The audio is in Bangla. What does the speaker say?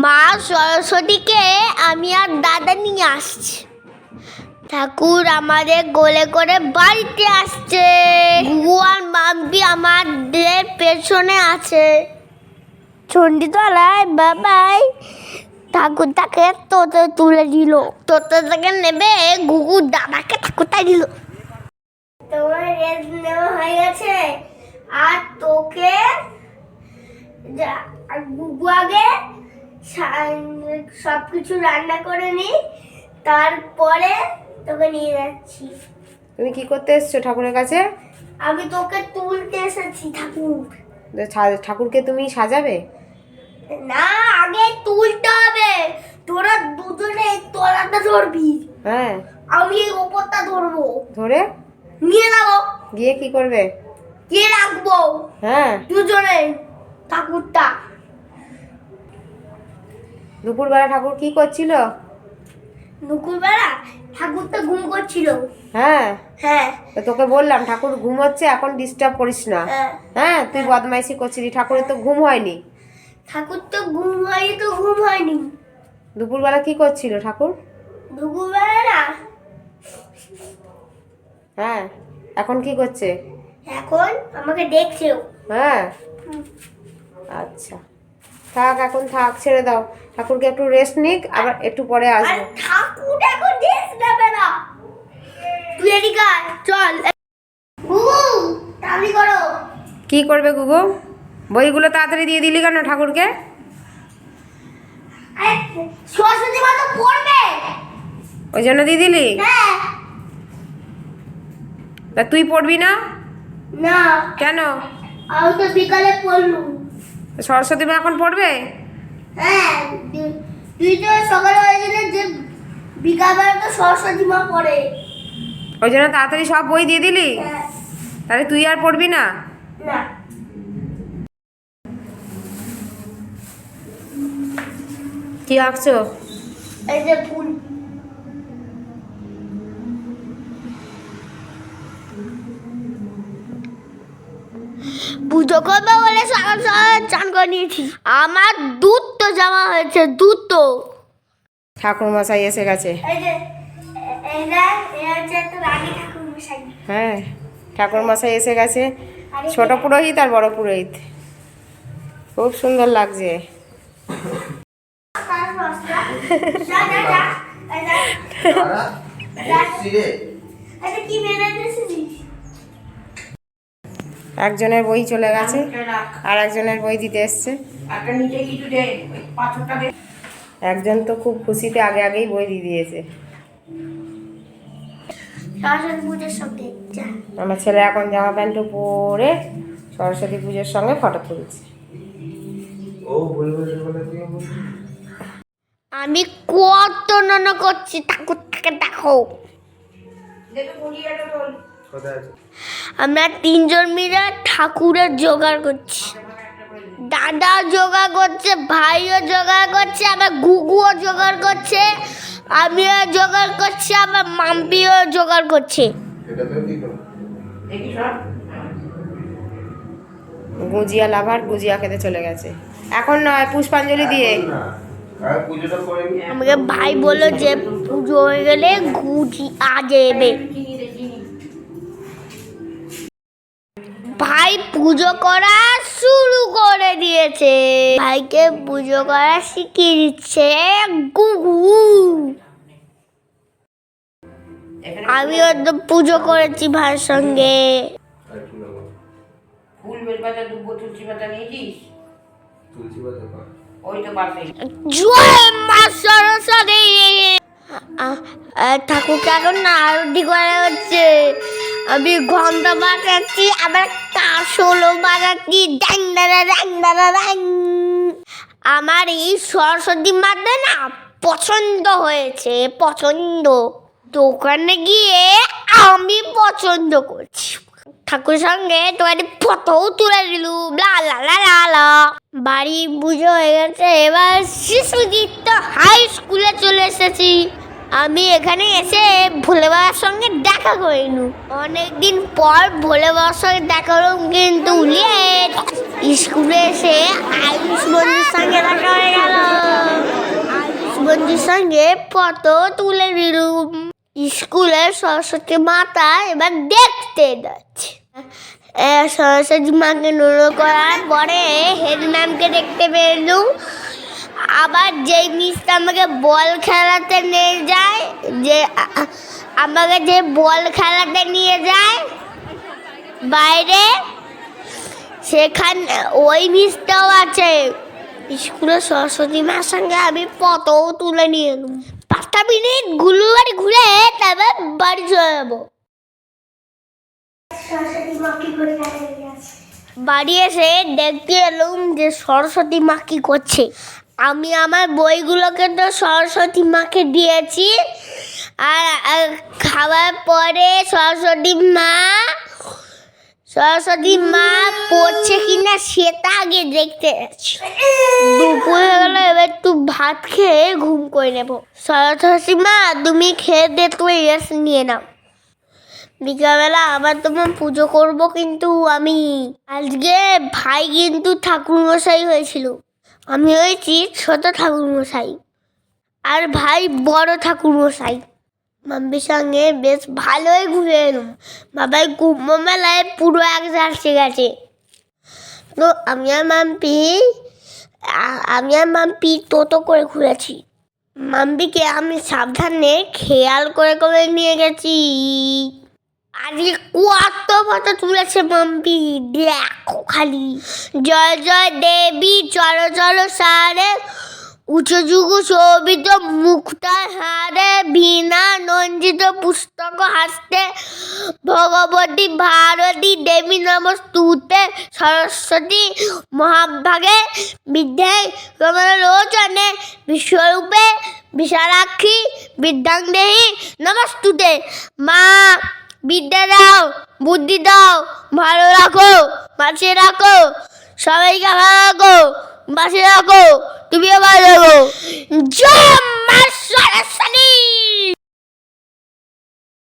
মা সরস্বতীকে আমি আর দাদা নিয়ে আসছি। ঠাকুর আমাদের গোলে করে বাড়িতে আসছে। গুগু আর আমাদের পেছনে আছে। চণ্ডীতলায় বাবাই ঠাকুরটাকে তোতে তুলে দিল। তোতে থেকে নেবে গুগু দাদাকে ঠাকুরটা দিল। তোমার নেওয়া হয়ে গেছে। আর তোকে গুগু আগে সব কিছু রান্না করে নি তারপরে তোকে নিয়ে যাচ্ছি। তুমি কি করতে এসছো ঠাকুরের কাছে? আমি তোকে তুলতে এসেছি ঠাকুর। ঠাকুরকে তুমি সাজাবে? না আগে তুলতে হবে। তোরা দুজনে তলাটা ধরবি। হ্যাঁ। আমি ওপরটা ধরবো। ধরে? নিয়ে যাব গিয়ে কি করবে? কে রাখব। হ্যাঁ। দুজনে ঠাকুরটা। দুপুরবেলা ঠাকুর কি করছিল? দুপুরবেলা ঠাকুরটা ঘুম করছিল। হ্যাঁ? হ্যাঁ। তো তোকে বললাম ঠাকুর ঘুমোচ্ছে এখন ডিস্টার্ব করিস না। হ্যাঁ। হ্যাঁ? তুই বদমাইশি করছিলি ঠাকুরের তো ঘুম হয়নি। ঠাকুর তো ঘুম হয়নি তো ঘুম হয়নি। দুপুরবেলা কি করছিল ঠাকুর? দুপুরবেলা? হ্যাঁ। এখন কি করছে? এখন আমাকে দেখছেও হ্যাঁ? আচ্ছা। থাক এখন থাক ছেড়ে দাও। ঠাকুরকে একটু রেস্ট নিক আবার একটু পরে আসব। ঠাকুর এখন ড্রেস নেবে না। তুই এদিকে চল। গুগু তাড়াতাড়ি করো। কি করবে গুগু? বইগুলো তাড়াতাড়ি দিয়ে দিলি কেন ঠাকুরকে? সরস্বতী পড়বে। ওই জন্য দিয়ে দিলি? হ্যাঁ। তা তুই পড়বি না? না। কেন? আমি তো বিকালে পড়লুম। সরস্বতী মা এখন পড়বে? হ্যাঁ তুই- তো সকালে হয়েছিল যে বিকালবেলা তো সরস্বতী মা পড়ে। ওই জন্য তাড়াতাড়ি সব বই দিয়ে দিলি? হ্যাঁ। তাহলে তুই আর পড়বি না? না। কি আঁকছো? এই যে ফুল করবে বলে সকাল সকাল চান করে নিয়েছি। আমার দুধ তো জমা হয়েছে দুধ তো। ঠাকুর মশাই এসে গেছে। হ্যাঁ ঠাকুর মশাই এসে গেছে। ছোট পুরোহিত আর বড় পুরোহিত। খুব সুন্দর লাগছে। এটা কি একজনের বই চলে গেছে আর একজনের বই দিতে এসছে। একজন তো খুব খুশিতে আগে আগেই বই দিয়ে দিয়েছে। আমার ছেলে এখন জামা প্যান্ট পরে সরস্বতী পুজোর সঙ্গে ফটো তুলছে। আমি কত নন করছি ঠাকুরটাকে দেখো। কোথায় আছে আমরা তিনজন মিলে ঠাকুরের জোগাড় করছি। দাদা জোগাড় করছে ভাইও জোগাড় করছে আবার গুগুও জোগাড় করছে আমিও জোগাড় করছি আবার মাম্পিও জোগাড় করছে। গুজিয়া লাভার গুজিয়া খেতে চলে গেছে। এখন নয় পুষ্পাঞ্জলি দিয়ে। আমাকে ভাই বলল যে পুজো হয়ে গেলে গুজি আজ এবে ভাই পুজো করা শুরু করে দিয়েছে। ভাইকে পুজো করা শিখিয়ে দিচ্ছে। গুগু আমিও তো পুজো করেছি ভাইয়ের সঙ্গে। ফুল বেলপাতা দুব্বো তুলসী পাতা নিয়েছিস? তুলসী পাতা ওই তো পাশে জয় মা সরস্বতী। আ- আ, ঠাকুরকে এখন না আরতি করা হচ্ছে। আমি ঘণ্টা বাজাচ্ছি আবার কাশলো বাজাচ্ছি ড্যাং দাদা ড্যাং দাদা ড্যাং আমার এই সরস্বতী মাতা না পছন্দ হয়েছে, পছন্দ। দোকানে গিয়ে আমি পছন্দ করছি। ঠাকুর সঙ্গে তোমার ফটোও তুলে দিলুম লা বাড়ি পুজো হয়ে গেছে, এবার শিশুজিৎ হাই স্কুলে চলে এসেছি। আমি এখানে এসে ভোলে বাবার সঙ্গে দেখা করিনু। অনেকদিন পর ভোলে বাবার সঙ্গে দেখা হলো কিন্তু স্কুলে এসে আয়ুষ বন্ধুর সঙ্গে দেখা হয়ে গেল। আয়ুষ বন্ধুর সঙ্গে ফটো তুলে দিলুম স্কুলে সরস্বতী মাতা এবার দেখতে যাচ্ছে। সরস্বতী মাকে নুনো করার পরে হেড ম্যামকে দেখতে পেলুম আবার যেই মিসটা আমাকে বল খেলাতে নিয়ে যায় যে আমাকে যে বল খেলাতে নিয়ে যায় বাইরে সেখানে ওই মিসটাও আছে। স্কুলে সরস্বতী মার সঙ্গে আমি ফটোও তুলে নিয়ে এলাম। পাঁচটা মিনিট ঘুরু বাড়ি ঘুরে তারপর বাড়ি চলে যাব। বাড়ি এসে দেখতে এলুম যে সরস্বতী মা কি করছে। আমি আমার বইগুলোকে তো সরস্বতী মাকে দিয়েছি। আর খাওয়ার পরে সরস্বতী মা সরস্বতী মা পড়ছে কিনা সেটা আগে দেখতে দুপুর গেলো এবার একটু ভাত খেয়ে ঘুম করে নেব। সরস্বতী মা, তুমি খেয়ে দিয়ে তুমি রেস্ট নিয়ে নাও। বিকালবেলা আবার তোমার পুজো করব কিন্তু আমি। আজকে ভাই কিন্তু ঠাকুরমশাই হয়েছিল। আমি হয়েছি ছোট ঠাকুরমশাই আর ভাই বড় ঠাকুরমশাই। মাম্পির সঙ্গে বেশ ভালোই ঘুরে এলাম। বাবাই কুম্ভ মেলায় পুরো এক যাচ্ছে গেছে তো আমি আর মাম্পি আমি আর মাম্পি টোটো করে ঘুরেছি। মাম্পিকে আমি সাবধানে খেয়াল করে করে নিয়ে গেছি। আজকে কত ফটো তুলেছে মাম্পি, দেখো খালি। জয় জয় দেবী, চলো চলো সারে। উঁচু, যুগু শোভিত মুক্তার হারে, বিনা নন্দিত পুস্তক হাসতে। ভগবতী ভারতী দেবী নমস্তুতে, সরস্বতী মহাভাগে বিদ্যায় তোমার লোচনে বিশ্বরূপে বিশালাক্ষী বিদ্যাং দেহি নমস্তুতে। মা বিদ্যা দাও, বুদ্ধি দাও, ভালো রাখো বাঁচিয়ে রাখো, সবাইকে ভালো রাখো বাঁচিয়ে রাখো, তুমিও ভালো রাখো। জয় মা সরস্বতী।